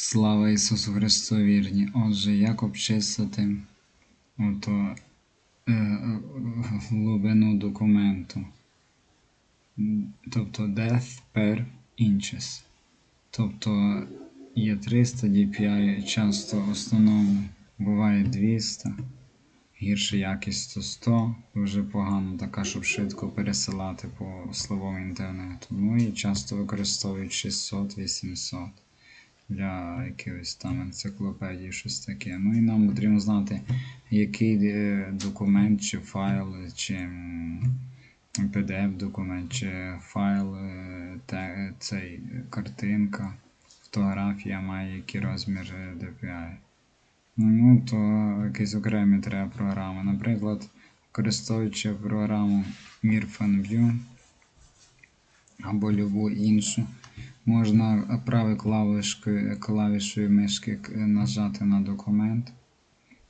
Слава Ісусу Христу вірні. Отже, як обчислити ото, е, е, глибину документу? Тобто depth per inches. Тобто є 300 DPI, часто основному буває 200, гірша якість 100 100, дуже погано така, щоб швидко пересилати по словому інтернету. Ну і часто використовують 600 800 для якихось там енциклопедій, щось таке. Ну і нам потрібно знати, який е, документ, чи файл, чи PDF-документ, чи файл, е, те, цей, е, картинка, фотографія має який розмір е, DPI. Ну, то якісь окремі треба програми. Наприклад, використовуючи програму MirFanView або любу іншу, можна правою клавішкою, клавішою мишки нажати на документ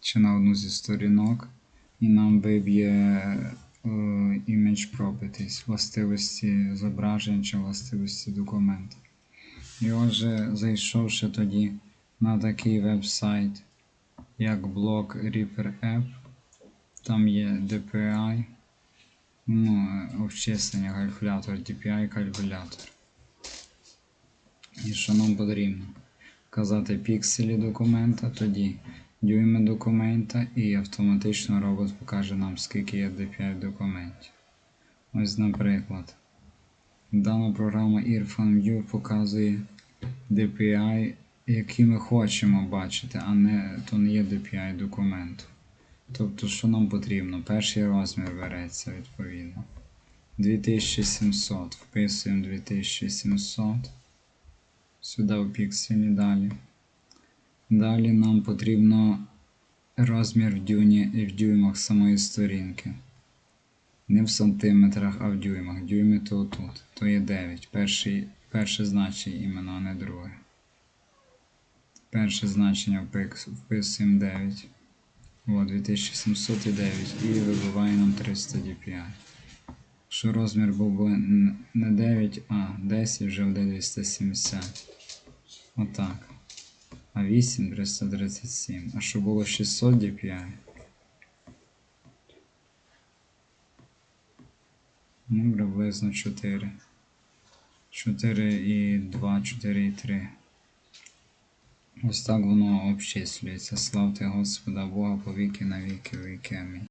чи на одну зі сторінок, і нам виб'є е, image properties, властивості зображення чи властивості документа. І отже, зайшовши тоді на такий веб-сайт, як блог Reaper App, там є DPI, ну, е, обчислення калькулятор, DPI калькулятор. І що нам потрібно? Вказати пікселі документа, тоді дюйми документа і автоматично робот покаже нам, скільки є DPI документів. Ось, наприклад, дана програма IrfanView показує DPI, які ми хочемо бачити, а не то не є DPI документу. Тобто, що нам потрібно? Перший розмір береться відповідно. 2700. Вписуємо 2700. Сюди у пікселі далі. Далі нам потрібно розмір в, дюні, в дюймах самої сторінки. Не в сантиметрах, а в дюймах. Дюйми то тут. То є 9. Перший, перше значення іменно, а не друге. Перше значення вписуємо 9. О, 2709 і вибиває нам 300 DPI. Якщо розмір був би не 9, а 10, вже буде 270. Отак. А 8 337. А що було 600 DPI? Ну, приблизно 4. 4 і 2, 4 і 3. Ось так воно обчислюється. Славте Господа Бога по віки на віки віки. Амінь.